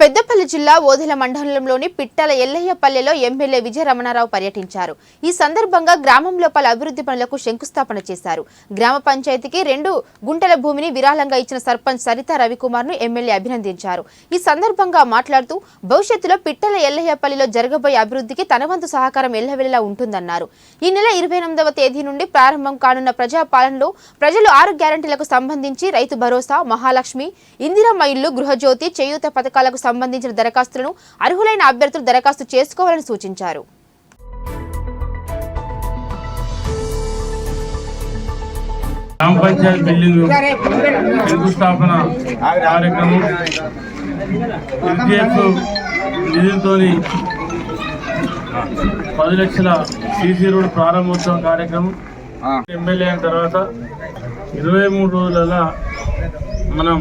పెద్దపల్లి జిల్లా ఓదెల మండలంలోని పిట్టల ఎల్లయ్యపల్లెలో ఎమ్మెల్యే విజయ రమణారావు పర్యటించారు. ఈ సందర్భంగా గ్రామంలో పలు అభివృద్ధి పనులకు శంకుస్థాపన చేశారు. గ్రామ పంచాయతీకి రెండు గుంటల భూమిని విరాళంగా ఇచ్చిన సర్పంచ్ సరితా రవికుమార్ను ఎమ్మెల్యే అభినందించారు. ఈ సందర్భంగా మాట్లాడుతూ భవిష్యత్తులో పిట్టల ఎల్లయ్యపల్లిలో జరగబోయే అభివృద్ధికి తనవంతు సహకారం ఎల్లవెల్లా ఉంటుందన్నారు. ఈ నెల ఇరవై ఎనిమిదవ తేదీ నుండి ప్రారంభం కానున్న ప్రజాపాలనలో ప్రజలు ఆరు గ్యారంటీలకు సంబంధించి రైతు భరోసా మహాలక్ష్మి ఇందిరమ్మ ఇల్లు గృహజ్యోతి చేయూత పథకాలకు సంబంధించిన దరఖాస్తులను అర్హులైన అభ్యర్థులు దరఖాస్తు చేసుకోవాలని సూచించారు. గ్రామ పంచాయతీ బిల్డింగ్ శంకుస్థాపన కార్యక్రమం ఎస్డిఎఫ్ నిధులతో పది లక్షల సీసీ రోడ్ ప్రారంభోత్సవ కార్యక్రమం. ఎమ్మెల్యే అయిన తర్వాత ఇరవై మూడు రోజులలో మనం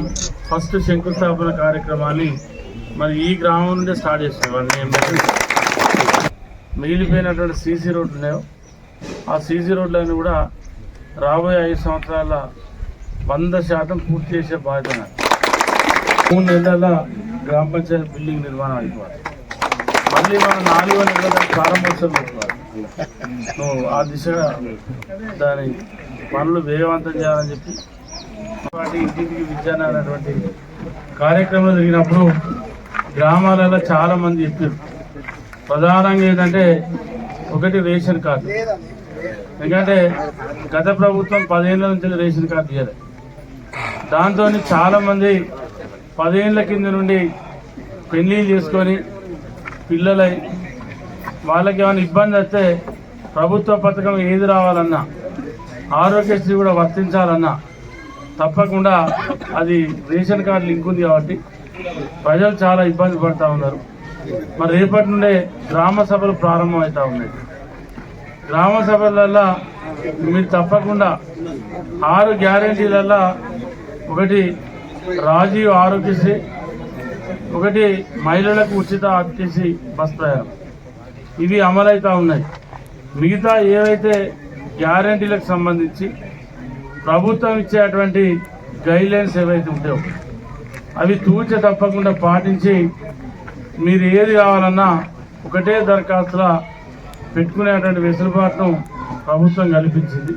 ఫస్ట్ శంకుస్థాపన కార్యక్రమాన్ని మరి ఈ గ్రామం నుండే స్టార్ట్ చేస్తున్నాం వాళ్ళని మిగిలిపోయినటువంటి సీసీ రోడ్లు లేవు. ఆ సీసీ రోడ్లన్నీ కూడా రాబోయే ఐదు సంవత్సరాల వంద శాతం పూర్తి చేసే బాధ్యత మూడు నెలల గ్రామ పంచాయతీ బిల్డింగ్ నిర్మాణం అయిపోవాలి. మళ్ళీ మనం నాలుగో నెలల ప్రారంభోత్సవం పెట్టుకోవాలి. నువ్వు ఆ దిశగా దాని పనులు వేగవంతం చేయాలని చెప్పి వాటి ఇంటింటికి విద్యాన్ని అనేటువంటి కార్యక్రమం జరిగినప్పుడు గ్రామాలలో చాలా మంది చెప్పారు. ప్రధానంగా ఏంటంటే ఒకటి రేషన్ కార్డు. ఎందుకంటే గత ప్రభుత్వం పదేళ్ళ నుంచి రేషన్ కార్డు ఇవ్వలేదు దాంతో చాలా మంది పదేళ్ళ కింద నుండి పెళ్ళిళ్ళు చేసుకొని పిల్లలై వాళ్ళకి ఏమైనా ఇబ్బంది వస్తే ప్రభుత్వ పథకం ఏది రావాలన్నా ఆరోగ్యశ్రీ కూడా వర్తించాలన్నా తప్పకుండా అది రేషన్ కార్డు లింక్ ఉంది కాబట్టి ప్రజలు చాలా ఇబ్బంది పడుతూ ఉన్నారు. మరి రేపటి నుండే గ్రామ సభలు ప్రారంభం అవుతూ ఉన్నాయి. గ్రామ సభలల్లో మీరు తప్పకుండా ఆరు గ్యారంటీలల్లో ఒకటి రాజీవ్ ఆరోగ్యశ్రీ ఒకటి మహిళలకు ఉచిత ఆర్టీసీ బస్ ప్రయాణం. ఇవి అమలవుతూ ఉన్నాయి. మిగతా ఏవైతే గ్యారంటీలకు సంబంధించి ప్రభుత్వం ఇచ్చేటువంటి గైడ్లైన్స్ ఏవైతే ఉంటాయో అవి తూచ తప్పకుండా పాటించి మీరు ఏది కావాలన్నా ఒకటే దరఖాస్తులా పెట్టుకునేటువంటి వెసులుబాటును ప్రభుత్వం కల్పించింది.